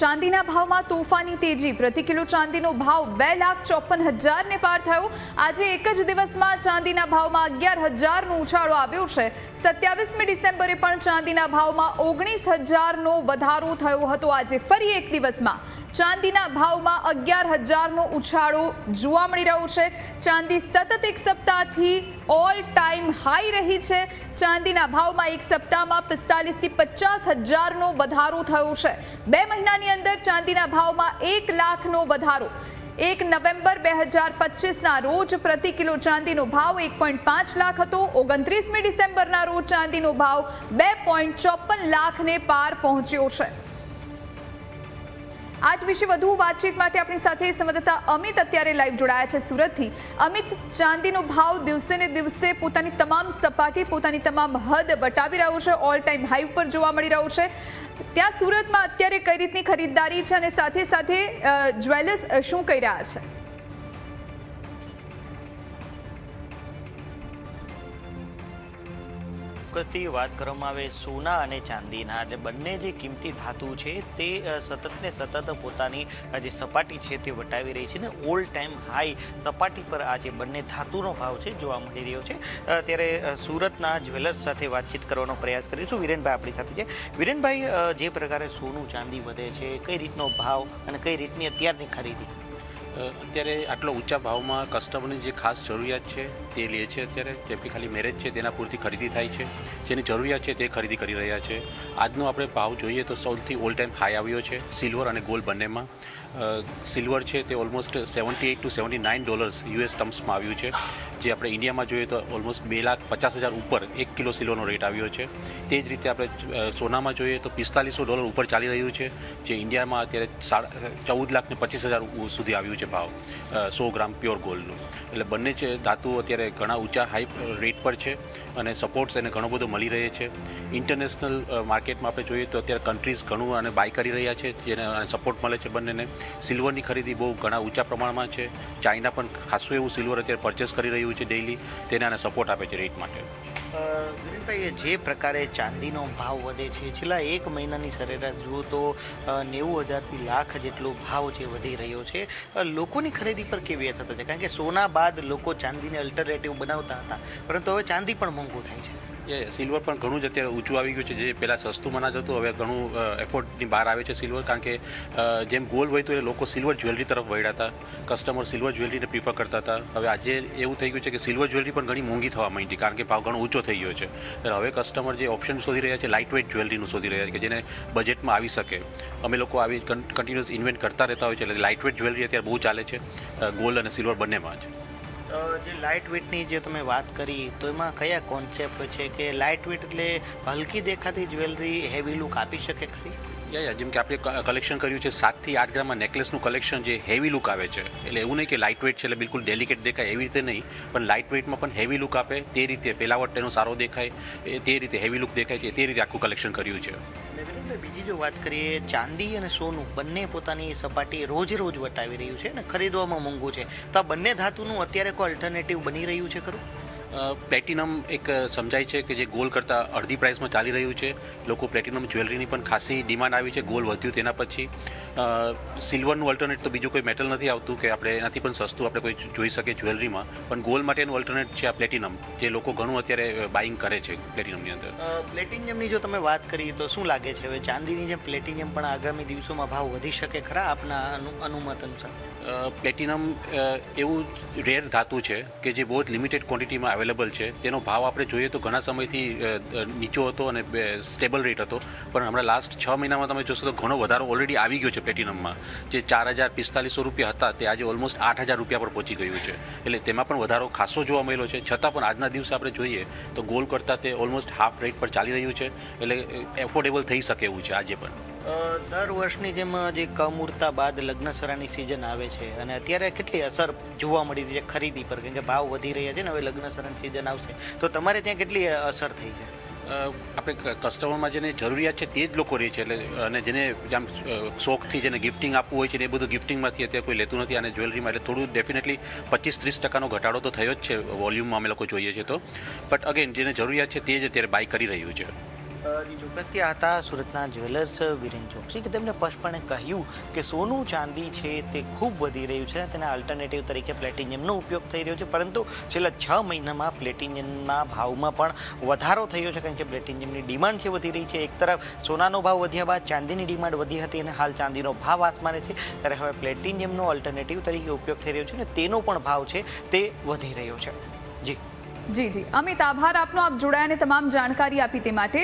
ચાંદીના ભાવમાં તોફાની તેજી. પ્રતિ કિલો ચાંદીનો ભાવ બે લાખ ચોપન હજારને પાર થયો. આજે એક જ દિવસમાં ચાંદીના ભાવમાં અગિયાર હજારનો ઉછાળો આવ્યો છે. સત્યાવીસમી ડિસેમ્બરે પણ ચાંદીના ભાવમાં ઓગણીસ હજારનો વધારો થયો હતો. આજે ફરી એક દિવસમાં ચાંદીના ભાવમાં અગિયાર હજારનો ઉછાળો જોવા મળી રહ્યો છે. ચાંદી સતત એક સપ્તાહથી ઓલ ટાઈમ હાઈ રહી છે. ચાંદીના ભાવમાં એક સપ્તાહમાં પિસ્તાલીસથી પચાસ હજારનો વધારો થયો છે. બે મહિનાની અંદર ચાંદીના ભાવમાં એક લાખનો વધારો. એક નવેમ્બર બે હજાર પચીસના રોજ પ્રતિ કિલો ચાંદીનો ભાવ એક પોઈન્ટ પાંચ લાખ હતો. ઓગણત્રીસમી ડિસેમ્બરના રોજ ચાંદીનો ભાવ બે પોઈન્ટ ચોપન લાખને પાર પહોંચ્યો છે. આજ વિશે વધુ વાતચીત માટે આપણી સાથે સંવાદદાતા અમિત અત્યારે લાઈવ જોડાયા છે સુરતથી. અમિત, ચાંદીનો ભાવ દિવસે ને દિવસે પોતાની તમામ સપાટી, પોતાની તમામ હદ વટાવી રહ્યો છે ઓલ ટાઈમ હાઈ ઉપર જોવા મળી રહ્યો છે. ત્યાં સુરતમાં અત્યારે કઈ રીતની ખરીદદારી છે અને સાથે સાથે જ્વેલર્સ શું કહી રહ્યા છે? વખતથી વાત કરવામાં આવે સોના અને ચાંદીના, એટલે બંને જે કિંમતી ધાતુ છે તે સતતને સતત પોતાની જે સપાટી છે તે વટાવી રહી છે ને ઓલ ટાઈમ હાઈ સપાટી પર આ જે બંને ધાતુનો ભાવ છે જોવા મળી રહ્યો છે. ત્યારે સુરતના જ્વેલર્સ સાથે વાતચીત કરવાનો પ્રયાસ કરીશું. વિરેનભાઈ આપણી સાથે છે. વિરેનભાઈ જે પ્રકારે સોનું, ચાંદી વધે છે, કઈ રીતનો ભાવ અને કઈ રીતની અત્યારની ખરીદી? અત્યારે આટલો ઊંચા ભાવમાં કસ્ટમરની જે ખાસ જરૂરિયાત છે, તે લે છે અત્યારે જેમ કે ખાલી મેરેજ છે, તેના પૂરતી ખરીદી થાય છે. જેની જરૂરિયાત છે તે ખરીદી કરી રહ્યા છે. આજનો આપણે ભાવ જોઈએ તો સૌથી ઓલ ટાઈમ હાઈ આવ્યો છે સિલ્વર અને ગોલ્ડ બંનેમાં. સિલ્વર છે તે almost seventy eight to seventy nine dollars US ટર્મ્સમાં આવ્યું છે. જે આપણે ઇન્ડિયામાં જોઈએ તો ઓલમોસ્ટ બે લાખ પચાસ હજાર ઉપર એક કિલો સિલ્વરનો રેટ આવ્યો છે. તે જ રીતે આપણે સોનામાં જોઈએ તો પિસ્તાલીસો ડોલર ઉપર ચાલી રહ્યું છે, જે ઇન્ડિયામાં અત્યારે સાડા ચૌદ લાખને પચીસ હજાર સુધી આવ્યું છે ભાવ સો ગ્રામ પ્યોર ગોલ્ડનું એટલે બંને છે ધાતુઓ અત્યારે ઘણા ઊંચા હાઈ રેટ પર છે અને સપોર્ટ્સ એને ઘણો બધો મળી રહે છે. ઇન્ટરનેશનલ માર્કેટમાં આપણે જોઈએ તો અત્યારે કન્ટ્રીઝ ઘણું અને બાય કરી રહ્યા છે, જેને સપોર્ટ મળે છે બંનેને. સિલ્વરની ખરીદી બહુ ઘણા ઊંચા પ્રમાણમાં છે. ચાઇના પણ ખાસું એવું સિલ્વર અત્યારે પરચેસ કરી રહ્યું છે ડેઇલી તેને આને સપોર્ટ આપે છે રેટ માટે. દિલીપભાઈ જે પ્રકારે ચાંદીનો ભાવ વધે છે, છેલ્લા એક મહિનાની સરેરાશ જુઓ તો નેવું હજારથી લાખ જેટલો ભાવ છે વધી રહ્યો છે. લોકોની ખરીદી પર કેવી અસર થશે કારણ કે સોના બાદ લોકો ચાંદીને અલ્ટરનેટિવ બનાવતા હતા. પરંતુ હવે ચાંદી પણ મોંઘું થાય છે. એ સિલ્વર પણ ઘણું જ અત્યારે ઊંચું આવી ગયું છે. જે પહેલાં સસ્તું મનાજ જતું હવે ઘણું એફોર્ડની બહાર આવે છે સિલ્વર કારણ કે જેમ ગોલ્ડ હોય તો એ લોકો સિલ્વર જ્વેલરી તરફ વળ્યા હતા. કસ્ટમર સિલ્વર જ્વેલરીને પ્રિફર કરતા હતા. હવે આજે એવું થઈ ગયું છે કે સિલ્વર જ્વેલરી પણ ઘણી મોંઘી થવા માંડી, કારણ કે ભાવ ઘણો ઊંચો થઈ ગયો છે. એટલે હવે કસ્ટમર જે ઓપ્શન શોધી રહ્યા છે લાઇટ વેઇટ જ્વેલરીનું શોધી રહ્યા છે કે જેને બજેટમાં આવી શકે. અમે લોકો આવી કન્ટિન્યુઅસ ઇન્વેન્ટ કરતા રહેતા હોય છે, એટલે લાઇટ વેઇટ જ્વેલરી અત્યારે બહુ ચાલે છે. ગોલ્ડ અને સિલ્વર બંનેમાં જ. જે લાઇટ વેટની જે તમે વાત કરી, તો એમાં કયા કોન્સેપ્ટ છે કે લાઇટ વેટ એટલે હલકી દેખાતી જ્વેલરી હેવી લુક આપી શકે ખરી? યા જેમ કે આપણે કલેક્શન કર્યું છે સાતથી આઠ ગ્રામમાં નેકલેસનું કલેક્શન જે હેવી લુક આવે છે. એટલે એવું નહીં કે લાઇટ વેઇટ છે, એટલે બિલકુલ ડેલિકેટ દેખાય એવી રીતે નહીં, પણ લાઇટ વેઇટમાં પણ હેવી લુક આપે, તે રીતે પેલાવટ તેનો સારો દેખાય તે રીતે હેવી લુક દેખાય છે તે રીતે આખું કલેક્શન કર્યું છે. બીજી જો વાત કરીએ, ચાંદી અને સોનું બંને પોતાની સપાટી રોજ રોજ વટાવી રહ્યું છે અને ખરીદવામાં મોંઘું છે. તો આ બંને ધાતુનું અત્યારે કોઈ અલ્ટરનેટિવ બની રહ્યું છે ખરું? પ્લેટિનમ એક સમજાય છે કે જે ગોલ્ડ કરતાં અડધી પ્રાઇસમાં ચાલી રહ્યું છે. લોકો પ્લેટિનમ જ્વેલરીની પણ ખાસી ડિમાન્ડ આવી છે. ગોલ્ડ વધ્યું તેના પછી. સિલ્વરનું અલ્ટરનેટ તો બીજું કોઈ મેટલ નથી આવતું કે આપણે એનાથી પણ સસ્તું આપણે કોઈ જોઈ શકીએ જ્વેલરીમાં પણ ગોલ્ડ માટેનું અલ્ટરનેટ છે આ પ્લેટિનમ જે લોકો ઘણું અત્યારે બાઇંગ કરે છે પ્લેટિનમની અંદર. પ્લેટિનિયમની જો તમે વાત કરી તો શું લાગે છે? હવે ચાંદીની જેમ પ્લેટિનિયમ પણ આગામી દિવસોમાં ભાવ વધી શકે ખરા આપના અનુ અનુમત અનુસાર? પ્લેટિનમ એવું રેર ધાતુ છે કે જે બહુ જ લિમિટેડ ક્વોન્ટિટીમાં અવેલેબલ છે. તેનો ભાવ આપણે જોઈએ તો ઘણા સમયથી નીચો હતો અને સ્ટેબલ રેટ હતો. પણ હમણાં લાસ્ટ છ મહિનામાં તમે જોશો તો ઘણો વધારો ઓલરેડી આવી ગયો છે. પ્લેટિનમમાં જે ચાર હજાર પિસ્તાલીસો રૂપિયા હતા, તે આજે ઓલમોસ્ટ આઠ હજાર રૂપિયા પર પહોંચી ગયું છે. એટલે તેમાં પણ વધારો ખાસો જોવા મળેલો છે. છતાં પણ આજના દિવસે આપણે જોઈએ તો ગોલ્ડ કરતાં તે ઓલમોસ્ટ હાફ રેટ પર ચાલી રહ્યું છે. એટલે એફોર્ડેબલ થઈ શકે એવું છે આજે પણ. દર વર્ષની જેમ જે કમૂરતા બાદ લગ્નસરાની સિઝન આવે છે અને અત્યારે કેટલી અસર જોવા મળી રહી છે ખરીદી પર? કેમ કે ભાવ વધી રહ્યા છે ને, હવે લગ્નસરાની સિઝન આવશે. તો તમારે ત્યાં કેટલી અસર થઈ છે? આપણે કસ્ટમરમાં જેને જરૂરિયાત છે તે જ લોકો રહે છે. એટલે, અને જેને આમ શોખથી જેને ગિફ્ટિંગ આપવું હોય છે એ બધું ગિફ્ટિંગમાંથી અત્યારે કોઈ લેતું નથી. અને જ્વેલરીમાં એટલે થોડું ડેફિનેટલી પચીસ ત્રીસ ટકાનો ઘટાડો તો થયો જ છે. વોલ્યુમમાં અમે લોકો જોઈએ છે તો. બટ અગેન જેને જરૂરિયાત છે તે જ અત્યારે બાય કરી રહ્યું છે. જી હતા સુરતના જ્વેલર્સ વિરેન ચોકસી કે તેમણે સ્પષ્ટપણે કહ્યું કે સોનું ચાંદી છે તે ખૂબ વધી રહ્યું છે અને તેના અલ્ટરનેટિવ તરીકે પ્લેટિનિયમનો ઉપયોગ થઈ રહ્યો છે. પરંતુ છેલ્લા છ મહિનામાં પ્લેટિનિયમના ભાવમાં પણ વધારો થયો છે. કારણ કે પ્લેટિનિયમની ડિમાન્ડ છે વધી રહી છે. એક તરફ સોનાનો ભાવ વધ્યા બાદ ચાંદીની ડિમાન્ડ વધી હતી અને હાલ ચાંદીનો ભાવ આસમાને છે. ત્યારે હવે પ્લેટિનિયમનો અલ્ટરનેટિવ તરીકે ઉપયોગ થઈ રહ્યો છે અને તેનો પણ ભાવ છે તે વધી રહ્યો છે. જી. જી જી. અમિત, આભાર આપનો. આપ જોડાયાને તમામ જાણકારી આપી તે માટે.